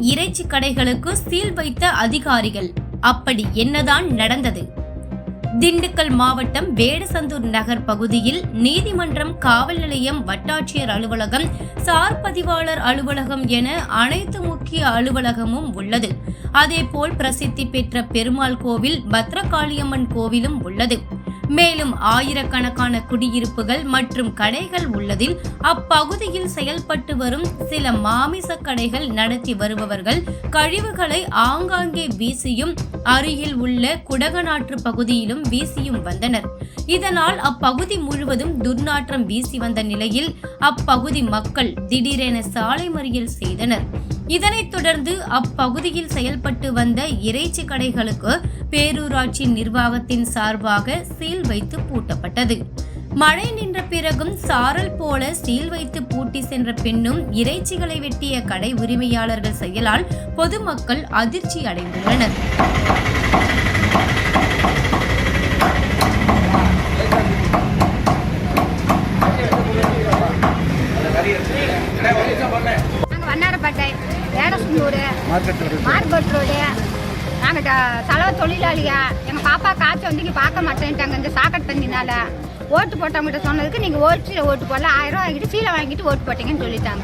இறைச்சி கடைகளுக்கு சீல் வைத்த அதிகாரிகள். அப்படி என்னதான் நடந்தது? திண்டுக்கல் மாவட்டம் வேடசந்தூர் நகர் பகுதியில் நீதிமன்றம் காவல் நிலையம் வட்டாட்சியர் அலுவலகம் சார் பதிவாளர் அலுவலகம் என அனைத்து முக்கிய அலுவலகமும் உள்ளது. அதேபோல் பிரசித்தி பெற்ற பெருமாள் கோவில் பத்ரகாளியம்மன் கோவிலும் உள்ளது. மேலும் ஆயிரக்கணக்கான குடியிருப்புகள் மற்றும் கடைகள் உள்ளதில் அப்பகுதியில் செயல்பட்டு வரும் சில மாமிச கடைகள் நடத்தி வருபவர்கள் கழிவுகளை ஆங்காங்கே வீசியும் அருகில் உள்ள குடகநாற்று பகுதியிலும் வீசியும் வந்தனர். இதனால் அப்பகுதி முழுவதும் துர்நாற்றம் வீசி வந்த நிலையில் அப்பகுதி மக்கள் திடீரென சாலை மறியல் செய்தனர். இதனைத் தொடர்ந்து அப்பகுதியில் செயல்பட்டு வந்த இறைச்சி கடைகளுக்கு பேரூராட்சி நிர்வாகத்தின் சார்பாக சீல் வைத்து பூட்டப்பட்டது. மழை நின்ற பிறகும் சாரல் போல சீல் வைத்து பூட்டி சென்ற பின்னும் இறைச்சிகளை வெட்டிய கடை உரிமையாளர்கள் செயலால் பொதுமக்கள் அதிர்ச்சி அடைந்துள்ளனர். Vannarapettai Vedasandur market road. நாங்கள் செலவு தொழிலாளியா எங்கள் பாப்பா காய்ச்சி வந்து இங்கே பார்க்க மாட்டேன்ட்டாங்க இந்த சாக்கடை தண்ணினால. ஓட்டு போட்டவங்ககிட்ட சொன்னதுக்கு நீங்கள் ஓட்டு ஓட்டு போடல ஆயிரம் ரூபா வாங்கிட்டு சீலை வாங்கிட்டு ஓட்டு போட்டீங்கன்னு சொல்லிட்டாங்க.